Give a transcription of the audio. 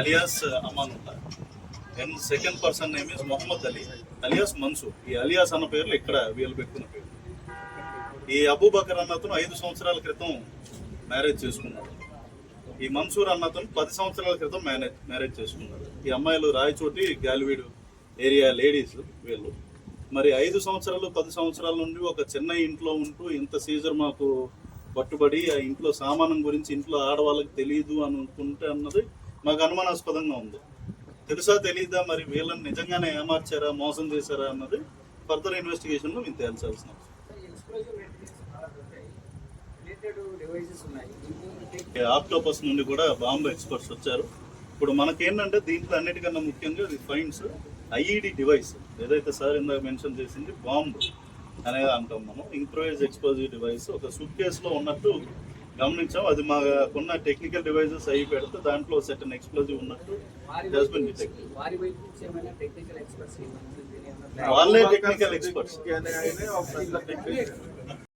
Alias uh, Aman ఉంటారు. And second person name is Mohammed Ali alias Mansoor ఈ alias అన్న పేర్లు ఇక్కడ వీళ్ళు పెట్టుకున్న పేరు. ఈ అబూబకర్ అన్నతను ఐదు సంవత్సరాల క్రితం మ్యారేజ్ చేసుకున్నాడు. ఈ మన్సూర్ అన్నతను పది సంవత్సరాల క్రితం మ్యారేజ్ మ్యారేజ్ చేసుకున్నాడు. ఈ అమ్మాయిలు రాయచోటి గాలివీడు ఏరియా లేడీస్ వీళ్ళు. మరి ఐదు సంవత్సరాలు పది సంవత్సరాల నుండి ఒక చిన్న ఇంట్లో ఉంటూ ఇంత సీజర్ మాకు పట్టుబడి ఆ ఇంట్లో సామానం గురించి ఇంట్లో ఆడవాళ్ళకి తెలియదు అని అనుకుంటే అన్నది మాకు అనుమానాస్పదంగా ఉంది. తెలుసా తెలియదా మరి వీళ్ళని నిజంగానే ఏమార్చారా మోసం చేశారా అన్నది ఫర్దర్ ఇన్వెస్టిగేషన్లో మేము తేల్చాల్సిన ఆక్టోపస్ నుండి కూడా బాంబు ఎక్స్పర్ట్స్ వచ్చారు. ఇప్పుడు మనకేంటంటే దీంట్లో అన్నిటికన్నా ముఖ్యంగా ఇది ఫైన్స్ ఐఈడి డివైస్ ఏదైతే సార్ ఇందాక మెన్షన్ చేసింది బాంబు అనేది అంటాం మనం. ఇంప్రూవైజ్ ఎక్స్పోజివ్ డివైస్ ఒక సూట్ కేసులో ఉన్నట్టు గమనించాం అది మాకున్న టెక్నికల్ డివైజెస్ అయి పెడితే దాంట్లో సెటన్ ఎక్స్ప్లోజివ్ ఉన్నట్టు టెక్నికల్ ఎక్స్పర్ట్స్ వాళ్ళే టెక్నికల్ ఎక్స్పర్ట్స్